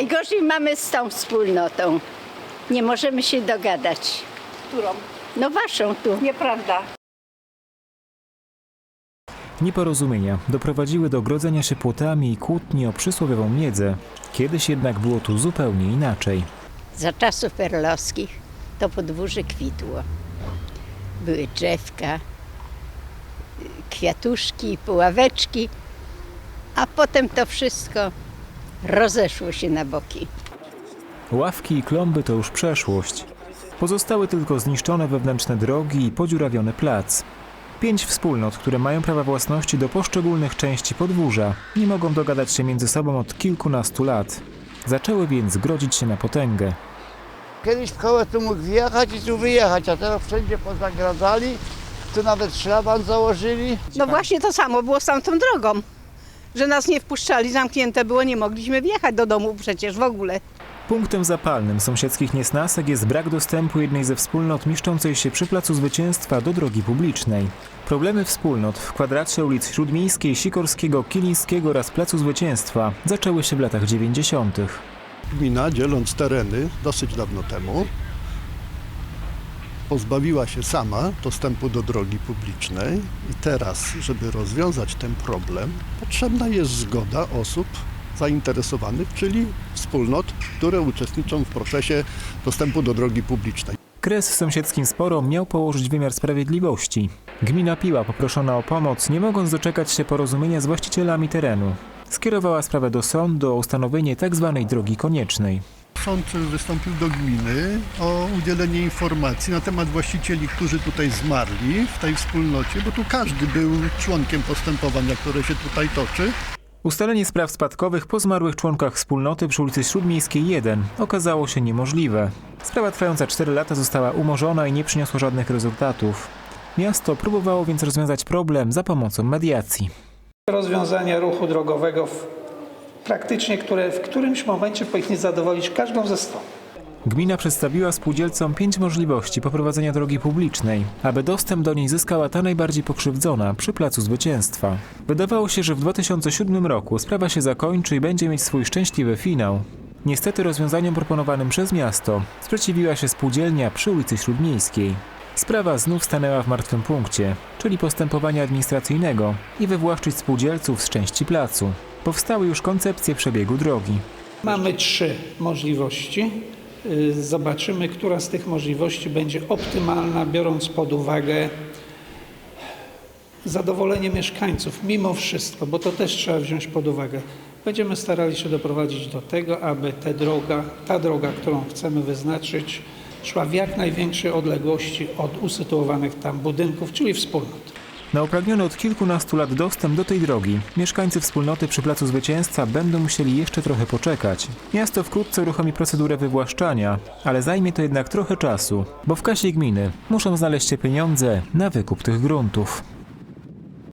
Najgorzej mamy z tą wspólnotą. Nie możemy się dogadać. Którą? No waszą tu. Nieprawda. Nieporozumienia doprowadziły do grodzenia się płotami i kłótni o przysłowiową miedzę. Kiedyś jednak było tu zupełnie inaczej. Za czasów perlowskich to podwórze kwitło. Były drzewka, kwiatuszki, puławeczki, a potem to wszystko rozeszło się na boki. Ławki i klomby to już przeszłość. Pozostały tylko zniszczone wewnętrzne drogi i podziurawiony plac. Pięć wspólnot, które mają prawa własności do poszczególnych części podwórza, nie mogą dogadać się między sobą od kilkunastu lat. Zaczęły więc grodzić się na potęgę. Kiedyś w koło tu mógł wjechać i tu wyjechać, a teraz wszędzie pozagradzali, tu nawet szlaban założyli. No właśnie to samo było z tamtą drogą. Że nas nie wpuszczali, zamknięte było, nie mogliśmy wjechać do domu przecież w ogóle. Punktem zapalnym sąsiedzkich niesnasek jest brak dostępu jednej ze wspólnot mieszczącej się przy Placu Zwycięstwa do drogi publicznej. Problemy wspólnot w kwadracie ulic Śródmiejskiej, Sikorskiego, Kilińskiego oraz Placu Zwycięstwa zaczęły się w latach 90. Gmina, dzieląc tereny dosyć dawno temu, pozbawiła się sama dostępu do drogi publicznej i teraz, żeby rozwiązać ten problem, potrzebna jest zgoda osób zainteresowanych, czyli wspólnot, które uczestniczą w procesie dostępu do drogi publicznej. Kres sąsiedzkim sporom miał położyć wymiar sprawiedliwości. Gmina Piła, poproszona o pomoc, nie mogąc doczekać się porozumienia z właścicielami terenu, skierowała sprawę do sądu o ustanowienie tzw. drogi koniecznej. Sąd wystąpił do gminy o udzielenie informacji na temat właścicieli, którzy tutaj zmarli w tej wspólnocie, bo tu każdy był członkiem postępowania, które się tutaj toczy. Ustalenie spraw spadkowych po zmarłych członkach wspólnoty przy ulicy Śródmiejskiej 1 okazało się niemożliwe. Sprawa trwająca 4 lata została umorzona i nie przyniosła żadnych rezultatów. Miasto próbowało więc rozwiązać problem za pomocą mediacji. rozwiązania ruchu drogowego, w, praktycznie które w którymś momencie powinny zadowolić każdą ze stron. Gmina przedstawiła spółdzielcom pięć możliwości poprowadzenia drogi publicznej, aby dostęp do niej zyskała ta najbardziej pokrzywdzona przy Placu Zwycięstwa. Wydawało się, że w 2007 roku sprawa się zakończy i będzie mieć swój szczęśliwy finał. Niestety rozwiązaniom proponowanym przez miasto sprzeciwiła się spółdzielnia przy ulicy Śródmiejskiej. Sprawa znów stanęła w martwym punkcie, czyli postępowania administracyjnego i wywłaszczyć spółdzielców z części placu. Powstały już koncepcje przebiegu drogi. Mamy trzy możliwości. Y, Zobaczymy, która z tych możliwości będzie optymalna, biorąc pod uwagę zadowolenie mieszkańców, mimo wszystko, bo to też trzeba wziąć pod uwagę. Będziemy starali się doprowadzić do tego, aby ta droga, ta droga, którą chcemy wyznaczyć, szła w jak największej odległości od usytuowanych tam budynków, czyli wspólnot. Na upragniony od kilkunastu lat dostęp do tej drogi mieszkańcy wspólnoty przy Placu Zwycięstwa będą musieli jeszcze trochę poczekać. Miasto wkrótce uruchomi procedurę wywłaszczania, ale zajmie to jednak trochę czasu, bo w kasie gminy muszą znaleźć się pieniądze na wykup tych gruntów.